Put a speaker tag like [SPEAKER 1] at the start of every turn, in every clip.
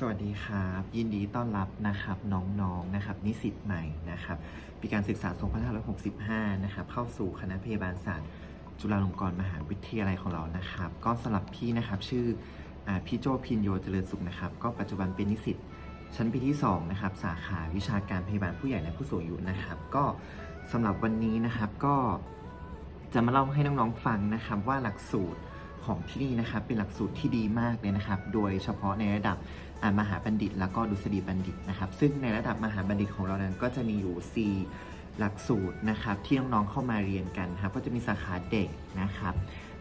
[SPEAKER 1] สวัสดีครับ ยินดีต้อนรับนะครับน้องๆนะครับนิสิตใหม่นะครับปีการศึกษา 2565 นะครับเข้าสู่คณะพยาบาลศาสตร์ จุฬาลงกรณ์มหาวิทยาลัยของเรานะครับ ก็สำหรับพี่นะครับชื่ออพี่โจพินโยเจริญสุขนะครับ ก็ปัจจุบันเป็นนิสิตชั้นปีที่2นะครับสาขาวิชาการพยาบาลผู้ใหญ่และผู้สูงอายุนะครับ ก็สำหรับวันนี้นะครับก็จะมาเล่าให้น้องๆฟังนะครับว่าหลักสูตรของที่นี่นะครับเป็นหลักสูตรที่ดีมากเลยนะครับ โดยเฉพาะในระดับ มหาบัณฑิต แล้วก็ดุษฎีบัณฑิตนะครับ ซึ่งในระดับมหาบัณฑิตของเรานั้นก็จะมีอยู่ 4 หลักสูตรนะครับที่น้องๆเข้ามาเรียนกันครับก็จะมีสาขาเด็กนะครับ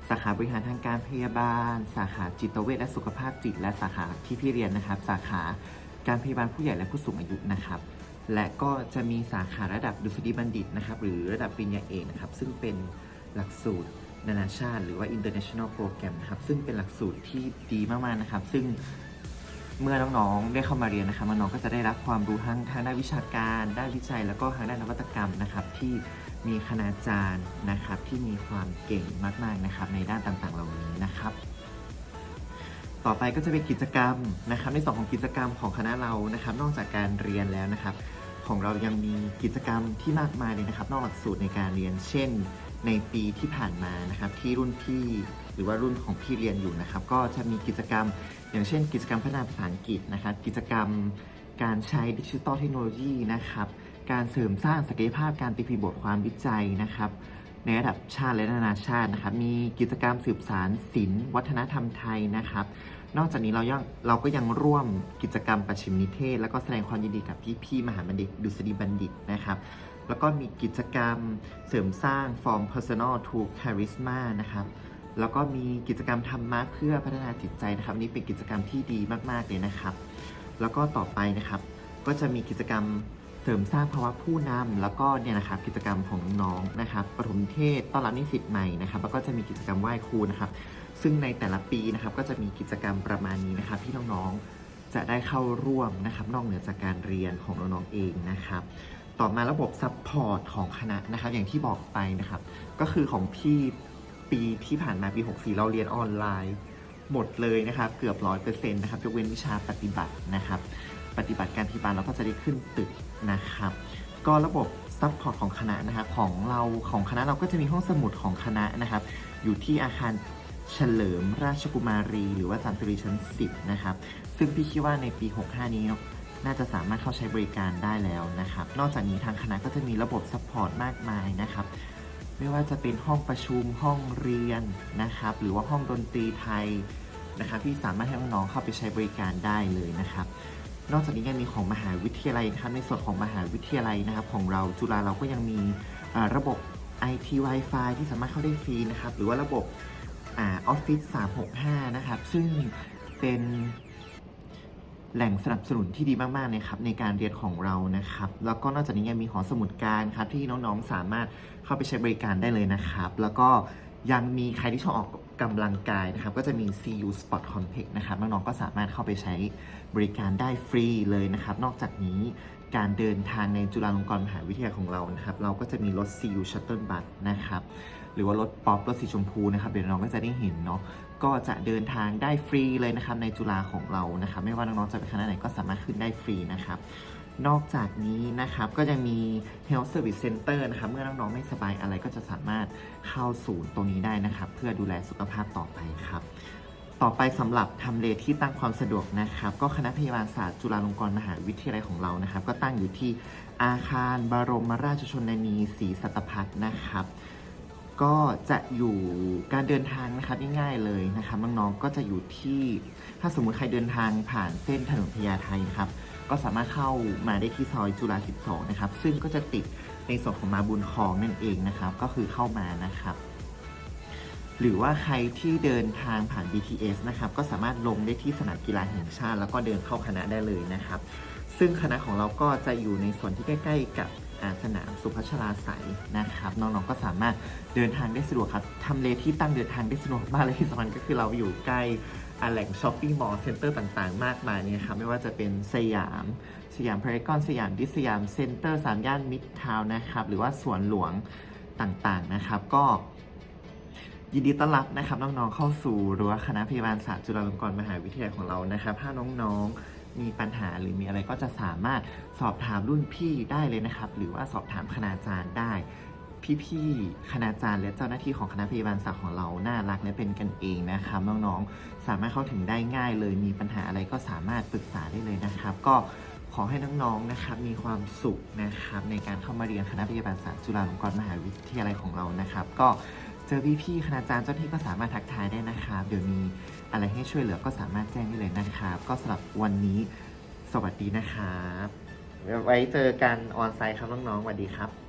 [SPEAKER 1] สาขาบริหารทางการพยาบาล สาขาจิตเวชและสุขภาพจิต และสาขาที่พี่เรียนนะครับ สาขาการพยาบาลผู้ใหญ่และผู้สูงอายุนะครับ และก็จะมีสาขาระดับดุษฎีบัณฑิตนะครับ หรือระดับปริญญาเอกนะครับ ซึ่งเป็นหลักสูตรนานาชาติ หรือว่า international program นะครับ ซึ่งเป็นหลักสูตรที่ดีมากๆนะครับ ซึ่ง เมื่อน้องๆ ได้เข้ามาเรียนนะครับน้องๆก็จะได้รับความรู้ทั้งทางด้านวิชาการ ด้านวิจัย แล้วก็ทางด้านนวัตกรรมนะครับที่มีคณาจารย์นะครับที่มีความเก่งมากๆนะครับในด้านต่างๆ เหล่านี้นะครับ ต่อไปก็จะเป็นกิจกรรมนะครับ ในส่วนของกิจกรรมของคณะเรานะครับ นอกจากการเรียนแล้วนะครับ ของเรายังมีกิจกรรมที่มากมายเลยนะครับ นอกหลักสูตรในการเรียน เช่น ในปีที่ผ่านมานะครับที่รุ่นพี่หรือว่ารุ่นของพี่เรียนอยู่นะครับ ก็จะมีกิจกรรม อย่างเช่น กิจกรรมพัฒนาภาษาอังกฤษนะครับ กิจกรรมการใช้ดิจิทัลเทคโนโลยีนะครับ การเสริมสร้างศักยภาพการตีพิมพ์บทความวิจัยนะครับ ในระดับชาติและนานาชาตินะครับ มีกิจกรรมสืบสารศิลป์วัฒนธรรมไทยนะครับ นอกจากนี้เรายังเราก็ยังร่วมกิจกรรมประชิมนิเทศ แล้วก็แสดงความยินดีกับพี่พี่ๆมหาบัณฑิตดุษฎีบัณฑิตนะครับ แล้วก็มีกิจกรรมเสริมสร้าง From Personal to Charisma นะครับ แล้วก็มีกิจกรรมธรรมะเพื่อพัฒนาจิตใจนะครับ นี่เป็นกิจกรรมที่ดีมาก ๆ เลยนะครับ แล้วก็ต่อไปนะครับ ก็จะมีกิจกรรมเสริมสร้างภาวะผู้นำแล้วก็เนี่ยนะครับกิจกรรมของน้องๆนะครับปฐมเทศต้อนรับนิสิตใหม่นะครับ แล้วก็จะมีกิจกรรมไหว้ครูนะครับ ซึ่งในแต่ละปีนะครับก็จะมีกิจกรรมประมาณนี้นะครับ ที่น้องๆจะได้เข้าร่วมนะครับ นอกเหนือจากการเรียนของน้องๆเองนะครับ ต่อมาระบบซัพพอร์ตของคณะนะครับ อย่างที่บอกไปนะครับ ก็คือของพี่ปีที่ผ่านมาปี 64 เราเรียนออนไลน์ หมดเลยนะครับ เกือบร้อยเปอร์เซ็นต์นะครับยกเว้นวิชาปฏิบัตินะครับ ปฏิบัติการพยาบาลเราก็จะได้ขึ้นตึกนะครับ ก็ระบบซัพพอร์ตของคณะนะครับของเราของคณะเราก็จะมีห้องสมุดของคณะนะครับ อยู่ที่อาคารเฉลิมราชกุมารี หรือว่าจันทรีชั้น 10 นะครับ ซึ่งพี่คิดว่าในปี 65 นี้ น่าจะสามารถเข้าใช้บริการได้แล้วนะครับ นอกจากนี้ทางคณะก็จะมีระบบซัพพอร์ตมากมายนะครับไม่ว่าจะเป็นห้องประชุมห้องเรียนนะครับ หรือว่าห้องดนตรีไทยนะครับที่สามารถให้น้องๆเข้าไปใช้บริการได้เลยนะครับ นอกจากนี้ยังมีของมหาวิทยาลัยนะครับในส่วนของมหาวิทยาลัยนะครับ ของเราจุฬาเราก็ยังมีระบบ IT Wi-Fi ที่สามารถเข้าได้ฟรีนะครับ หรือว่าระบบอ่า Office 365 นะครับ ซึ่งเป็น แหล่งสนับสนุนที่ดีมากๆนะครับในการเรียนของเรานะครับ แล้วก็นอกจากนี้ยังมีหอสมุดการครับที่น้องๆสามารถเข้าไปใช้บริการได้เลยนะครับ แล้วก็ยังมีใครที่ชอบออกกำลังกายนะครับ ก็จะมี CU Sport Complex นะครับน้องๆก็สามารถเข้าไปใช้บริการได้ฟรีเลยนะครับ นอกจากนี้การเดินทางในจุฬาลงกรณ์มหาวิทยาลัยของเรานะครับ เราก็จะมีรถ CU Shuttle Bus นะครับ หรือว่ารถป๊อปรถสีชมพูนะครับเดี๋ยวน้องก็จะได้เห็นเนาะก็จะเดินทางได้ฟรีเลยนะครับในจุฬาของเรานะครับไม่ว่าน้องๆจะไปคณะไหนก็สามารถขึ้นได้ฟรีนะครับนอกจากนี้นะครับก็ยังมี Health Service Center นะครับเมื่อน้องๆไม่สบายอะไรก็จะสามารถเข้าศูนย์ตรงนี้ได้นะครับ เพื่อดูแลสุขภาพต่อไปครับ ต่อไปสำหรับทำเลที่ตั้งความสะดวกนะครับ ก็คณะพยาบาลศาสตร์จุฬาลงกรณ์มหาวิทยาลัยของเรานะครับ ก็ตั้งอยู่ที่อาคารบรมราชชนนีศรีสัตพัฒน์นะครับ ก็จะอยู่การเดินทางนะครับง่ายๆเลยนะครับน้องๆก็จะอยู่ที่ถ้าสมมุติใครเดินทางผ่านเส้นถนนพญาไทนะครับก็สามารถเข้ามาได้ที่ซอยจุฬา 12 นะครับ ซึ่งก็จะติดในส่วนของมาบุญคลองนั่นเองนะครับ ก็คือเข้ามานะครับ หรือว่าใครที่เดินทางผ่าน BTS นะครับ ก็สามารถลงได้ที่สนามกีฬาแห่งชาติ แล้วก็เดินเข้าคณะได้เลยนะครับ ซึ่งคณะของเราก็จะอยู่ในส่วนที่ใกล้ ๆ กับ อ่าสนามสุพัชราไสยนะครับน้องๆก็สามารถเดินทางได้สะดวกครับทำเลที่ตั้งเดินทางได้สะดวกมากเลยที่สำคัญก็คือเราอยู่ใกล้แหล่งช้อปปิ้งมอลล์เซ็นเตอร์ต่างๆ มากมายเนี่ยครับไม่ว่าจะเป็นสยาม สยามพารากอนสยามดิสยามเซ็นเตอร์สามย่านมิตรทาวน์นะครับหรือว่าสวนหลวงต่างๆนะครับก็ยินดีต้อนรับนะครับน้องๆเข้าสู่รั้วคณะพยาบาลศาสตร์จุฬาลงกรณ์มหาวิทยาลัยของเรานะครับถ้าน้องๆ มีปัญหาหรือมีอะไรก็จะสามารถสอบถามรุ่นพี่ได้เลยนะครับ หรือว่าสอบถามคณาจารย์ได้ พี่ๆคณาจารย์และเจ้าหน้าที่ของคณะพยาบาลศาสตร์ของเราน่ารักและเป็นกันเองนะครับน้องๆสามารถเข้าถึงได้ง่ายเลย มีปัญหาอะไรก็สามารถปรึกษาได้เลยนะครับ ก็ขอให้น้องๆ นะครับ มีความสุขนะครับ ในการเข้ามาเรียนคณะพยาบาลศาสตร์จุฬาลงกรณ์มหาวิทยาลัยของเรานะครับ ก็ เจอพี่ๆคณาจารย์เจ้าหน้าที่ก็สามารถทักทายได้นะครับ เดี๋ยวมีอะไรให้ช่วยเหลือก็สามารถแจ้งได้เลยนะครับ ก็สำหรับวันนี้สวัสดีนะครับ ไว้เจอกันออนไซต์ครับน้องๆสวัสดีครับ